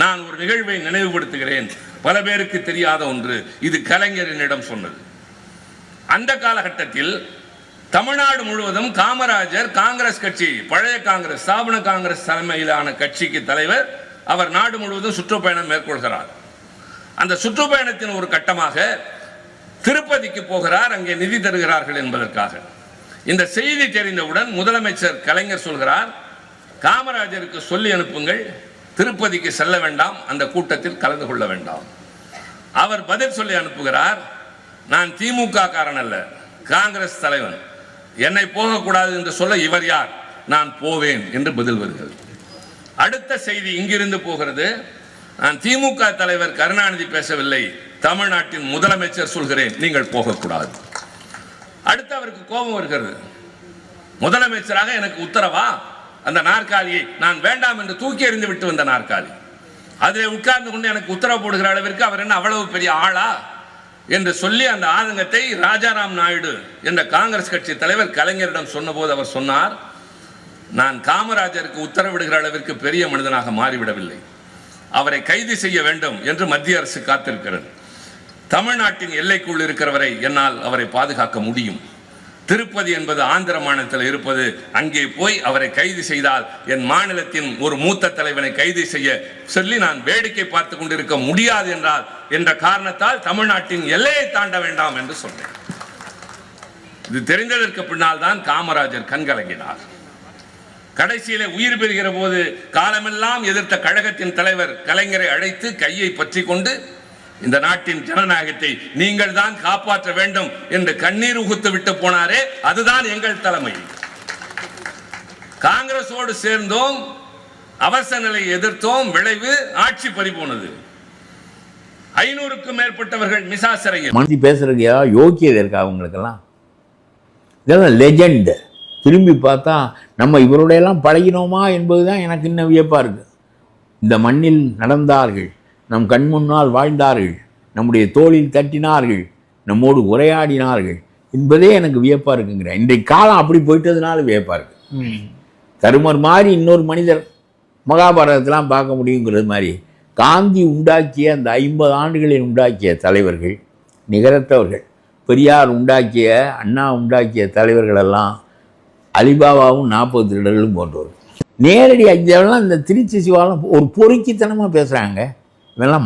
நான் ஒரு நிகழ்வை நினைவுபடுத்துகிறேன். பல பேருக்கு தெரியாத ஒன்று இது கலைஞரினிடம் சொன்னது. அந்த காலகட்டத்தில் தமிழ்நாடு முழுவதும் காமராஜர் காங்கிரஸ் கட்சி பழைய காங்கிரஸ் ஸ்தாபன காங்கிரஸ் தலைமையிலான கட்சிக்கு தலைவர் அவர் நாடு முழுவதும் சுற்றுப்பயணம் மேற்கொள்கிறார். அந்த சுற்றுப்பயணத்தின் ஒரு கட்டமாக திருப்பதிக்கு போகிறார் அங்கே நிதி தருகிறார்கள் என்பதற்காக. இந்த செய்தி தெரிந்தவுடன் முதலமைச்சர் கலைஞர் சொல்கிறார் காமராஜருக்கு சொல்லி அனுப்புங்கள் திருப்பதிக்கு செல்ல வேண்டாம் அந்த கூட்டத்தில் கலந்து கொள்ள வேண்டாம். அவர் பதில் சொல்லி அனுப்புகிறார் நான் திமுக காரன் அல்ல காங்கிரஸ் தலைவன். என்னை போகக்கூடாது என்று சொல்ல இவர் யார்? நான் போவேன் என்று பதில் வருகிறது. அடுத்த செய்தி இங்கிருந்து போகிறது. நான் திமுக தலைவர் கருணாநிதி பேசவில்லை தமிழ்நாட்டின் முதலமைச்சர் சொல்கிறேன் நீங்கள் போகக்கூடாது. அடுத்து அவருக்கு கோபம் வருகிறது. முதலமைச்சராக எனக்கு உத்தரவா? அந்த நாற்காலியை நான் வேண்டாம் என்று தூக்கி எறிந்து விட்டு வந்த நாற்காலி. அதில் உட்கார்ந்து கொண்டு எனக்கு உத்தரவு போடுகிற அளவிற்கு அவர் என்ன அவ்வளவு பெரிய ஆளா என்று சொல்லி அந்த ஆதங்கத்தை ராஜாராம் நாயுடு என்ற காங்கிரஸ் கட்சி தலைவர் கலைஞரிடம் சொன்னபோது அவர் சொன்னார் நான் காமராஜருக்கு உத்தரவிடுகிற அளவிற்கு பெரிய மனிதனாக மாறிவிடவில்லை. அவரை கைது செய்ய வேண்டும் என்று மத்திய அரசு காத்திருக்கிறது. தமிழ்நாட்டின் எல்லைக்குள் இருக்கிறவரை என்னால் அவரை பாதுகாக்க முடியும். திருப்பதி என்பது ஆந்திர மாநிலத்தில் இருப்பது. அங்கே போய் அவரை கைது செய்தால் என் மாநிலத்தின் ஒரு மூத்த தலைவனை கைது செய்ய சொல்லி நான் வேடிக்கை பார்த்து கொண்டிருக்க முடியாது என்றால் என்ற காரணத்தால் தமிழ்நாட்டின் எல்லையை தாண்ட வேண்டாம் என்று சொன்னேன். இது தெரிந்ததற்கு பின்னால் தான் காமராஜர் கண்கலங்கினார். கடைசியிலே உயிர் பெறுகிற போது காலமெல்லாம் எதிர்த்த கழகத்தின் தலைவர் கலைஞரை அழைத்து கையை பற்றி கொண்டு இந்த நாட்டின் ஜனநாயகத்தை நீங்கள் தான் காப்பாற்ற வேண்டும் என்று கண்ணீர் உகுத்து விட்டு போனாரே அதுதான் எங்கள் தலைமை. காங்கிரஸோடு சேர்ந்தோம் அவசர நிலையை எதிர்த்தோம் விளைவு ஆட்சி பறிபோனது ஐநூறுக்கும் மேற்பட்டவர்கள் மிசா சிறையில். மனதி பேசுறதுக்கு யோக்கியது இருக்கா அவங்களுக்கெல்லாம்? இதெல்லாம் லெஜெண்ட் திரும்பி பார்த்தா நம்ம இவரோடையெல்லாம் பழகினோமா என்பது தான் எனக்கு இன்னும் வியப்பாக இருக்குது இந்த மண்ணில் நடந்தார்கள். நம் கண் முன்னால் வாழ்ந்தார்கள். நம்முடைய தோளில் தட்டினார்கள். நம்மோடு உரையாடினார்கள். என்பதே எனக்கு வியப்பாக இருக்குங்கிறேன் இன்றைக்கு காலம் அப்படி போயிட்டதுனால வியப்பாக இருக்கு. தருமர் மாதிரி இன்னொரு மனிதர் மகாபாரதத்தெலாம் பார்க்க முடியுங்கிறது மாதிரி காந்தி உண்டாக்கிய அந்த ஐம்பது ஆண்டுகளில் உண்டாக்கிய தலைவர்கள் நிகரற்றவர்கள் பெரியார் உண்டாக்கிய அண்ணா உண்டாக்கிய தலைவர்களெல்லாம் அலிபாபாவும் நாற்பது திருடர்களும் போன்றவர்கள் நேரடி இதெல்லாம் இந்த திருச்சி சிவாலாம் ஒரு பொறுக்கித்தனமாக பேசுகிறாங்க இதெல்லாம்